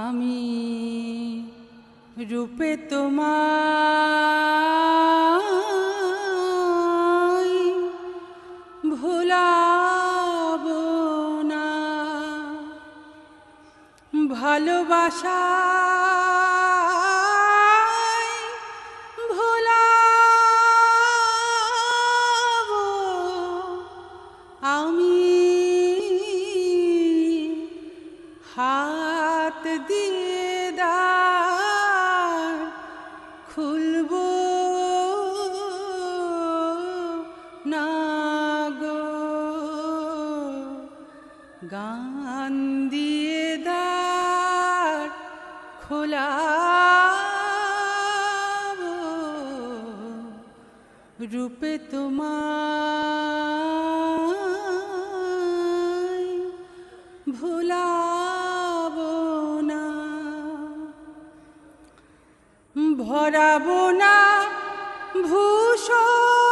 আমি রূপে তোমার ভোলাব না। ভালোবাসা গান দিয়ে দ্বার খোলাব রূপে তোমায় ভোলাব না ভরাবো না ভূষণ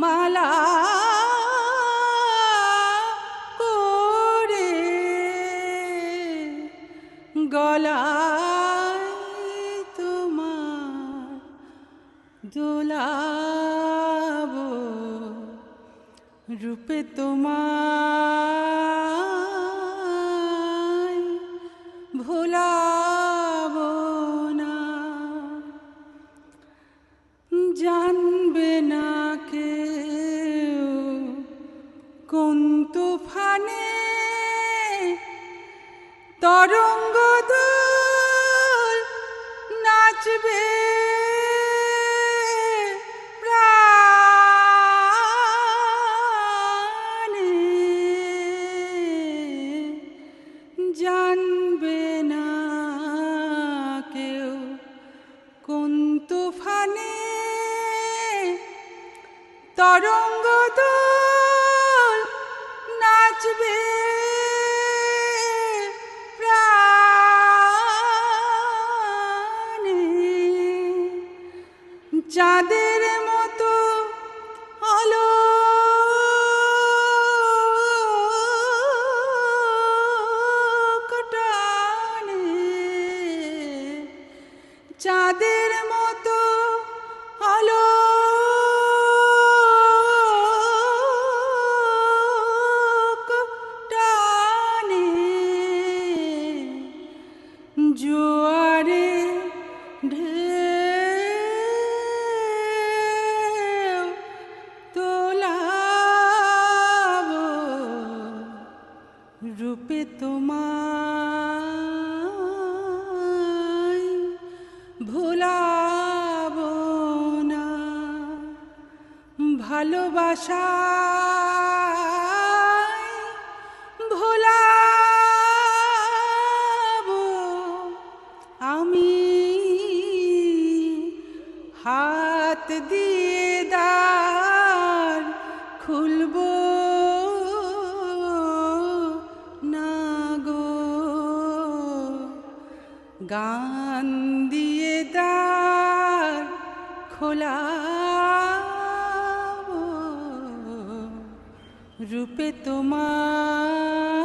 মালা তোমার রূপে তোমায় ভোলাব কোন তুফানে তরঙ্গ নাচবে? জানবে না কেউ তরঙ্গ প্রাণে চাঁদের মতো আলো। চাঁদের মতো জোয়ারে ঢেউ তোলাব রূপে তোমায় ভোলাব না। ভালোবাসা ভোলাব হাত দিয়ে দ্বার খুলব না গো। গান দিয়ে দ্বার খোলা রূপে তোমায়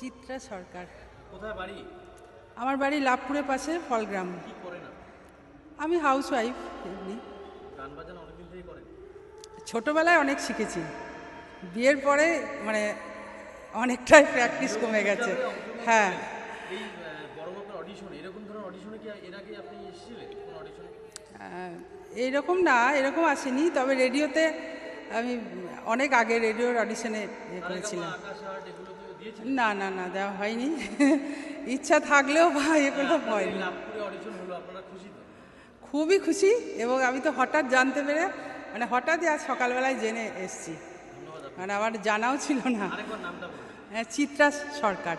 চিত্রা সরকার। কোথায় বাড়ি? আমার বাড়ি লাভপুরের পাশে ফলগ্রাম। কি আমি হাউস ওয়াইফ এমনি। গান বাজানো অনেকদিন থেকেই করেন? ছোটবেলায় অনেক শিখেছি। বিয়ের পরে মানে অনেকটাই প্র্যাকটিস কমে গেছে। হ্যাঁ। এই আহ, বড় অডিশন এরকম ধরনের অডিশনে কি এর আগে আপনি এসেছিলেন কোন অডিশনে আহ, এইরকম না এরকম আসেনি। তবে রেডিওতে আমি অনেক আগে রেডিওর অডিশনে ইয়ে করেছিলাম। না না না দেওয়া হয়নি। ইচ্ছা থাকলেও বা হয়নি আপনারা খুশি তো? খুবই খুশি এবং আমি তো হঠাৎ জানতে পেরে মানে হঠাৎই আজ সকালবেলায় জেনে এসছি। মানে আমার জানাও ছিল না। হ্যাঁ চিত্রা সরকার।